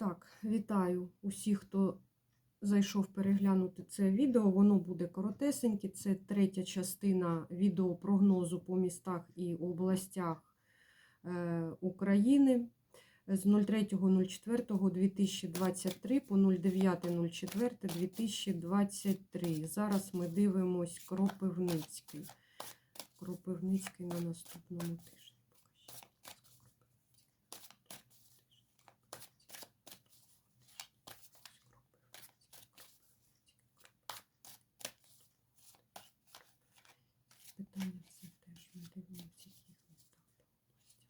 Так, вітаю усіх, хто зайшов переглянути це відео. Воно буде коротесеньке. Це третя частина відео прогнозу по містах і областях е, України з 03.04.2023 по 09.04.2023. Зараз ми дивимось Кропивницький. Кропивницький на наступному тижні. Покажіть, будь ласка, Питання це теж ми дивимося, в яких містах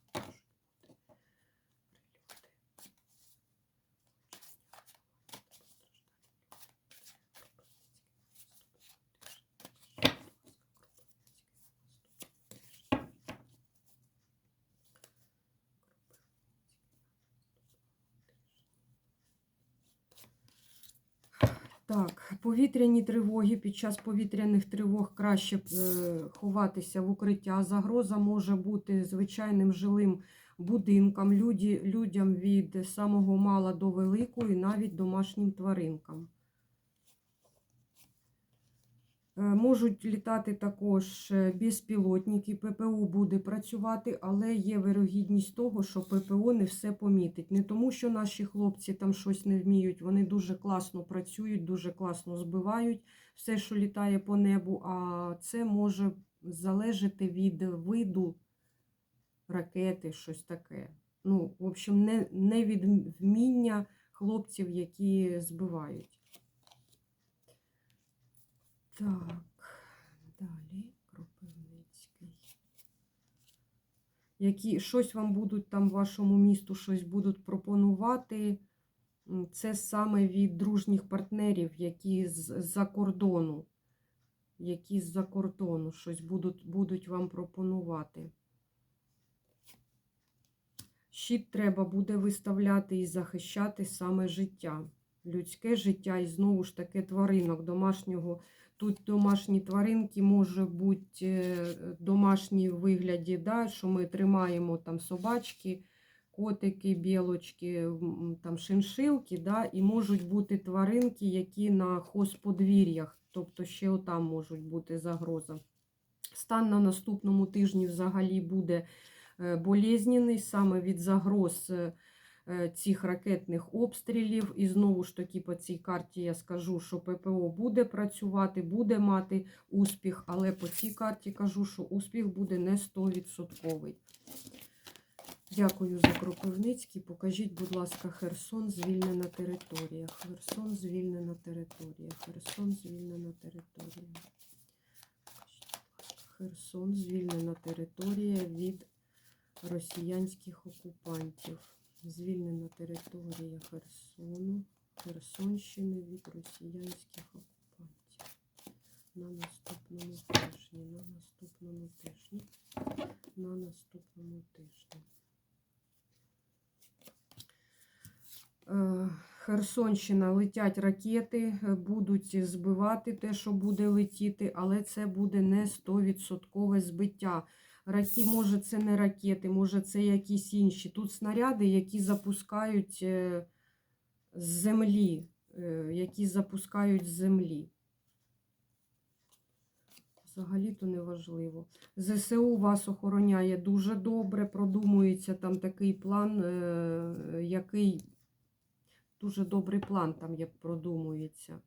та областях можуть бути прильоти. Так, повітряні тривоги. Під час повітряних тривог краще е, ховатися в укриття. Загроза може бути звичайним жилим будинкам, людям від самого мала до великого і навіть домашнім тваринкам. Можуть літати також е, безпілотники, ППО буде працювати, але є вирогідність того, що ППО не все помітить. Не тому, що наші хлопці там щось не вміють, вони дуже класно працюють, дуже класно збивають все, що літає по небу, а це може залежати від виду ракети, щось таке. Ну, в общем, не, не від вміння хлопців, які збивають. Так, далі Кропивницький. Які щось вам будуть там вашому місту, щось будуть пропонувати. Це саме від дружніх партнерів, які з-за кордону, які з-за кордону щось будуть, будуть вам пропонувати. Щит треба буде виставляти і захищати саме життя. Людське життя і знову ж таки тваринок домашнього. Тут домашні тваринки може бути е, домашні в вигляді, да, що ми тримаємо там собачки, котики, білочки, там шиншилки, да, і можуть бути тваринки, які на хозподвір'ях, тобто ще отам можуть бути загроза. Стан на наступному тижні взагалі буде е, болезненний саме від загроз е, цих ракетних обстрілів. І знову ж таки по цій карті я скажу, що ППО буде працювати, буде мати успіх, але по цій карті кажу, що успіх буде не 100%. Дякую за Кропивницький. Покажіть, будь ласка, Херсон, звільнена територія. Херсон, звільнена територія. Херсон, звільнена територія. Херсон, звільнена територія від росіянських окупантів. Звільнена територія Херсону, Херсонщини від росіянських окупантів. На наступному тижні, на наступному тижні, на наступному тижні. Е, Херсонщина летять ракети, будуть збивати те, що буде летіти, але це буде не 100% збиття. Ракі, може, це не ракети, може, це якісь інші. Тут снаряди, які запускають е, з землі, е, які запускають з землі. Взагалі-то не важливо. ЗСУ вас охороняє дуже добре, продумується там такий план, е, який дуже добрий план там як продумується.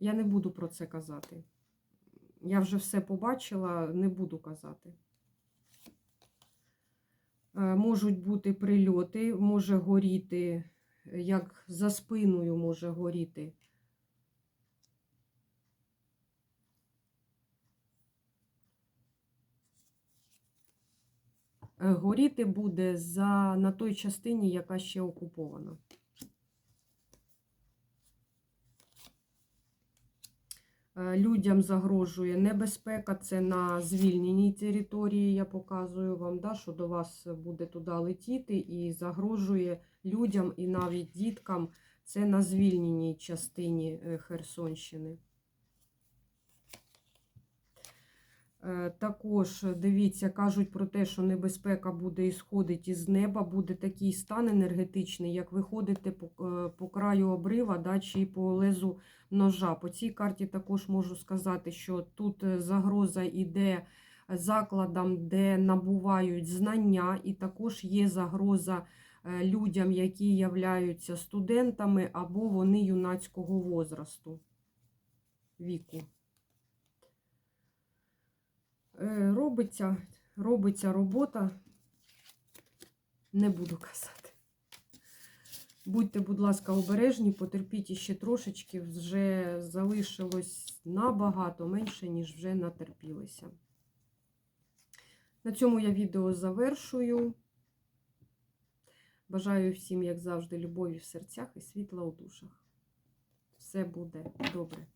Я не буду про це казати. Я вже все побачила, не буду казати. Е, Можуть бути прильоти, може горіти, е, як за спиною може горіти. Е, Горіти буде за, на той частині, яка ще окупована. Людям загрожує небезпека, це на звільненій території, я показую вам, да, що до вас буде туди летіти і загрожує людям і навіть діткам. Це на звільненій частині е, Херсонщини. Також дивіться, кажуть про те, що небезпека буде ісходити із неба, буде такий стан енергетичний, як ви ходите по, е, по краю обрива да, чи по лезу ножа. По цій карті також можу сказати, що тут е, загроза йде закладам, де набувають знання, і також є загроза е, людям, які являються студентами або вони юнацького возрасту віку. Е, Робиться, робиться робота, не буду казати. Будьте, будь ласка, обережні, потерпіть іще трошечки, вже залишилось набагато менше, ніж вже натерпілися. На цьому я відео завершую. Бажаю всім, як завжди, любові в серцях і світла у душах. Все буде добре.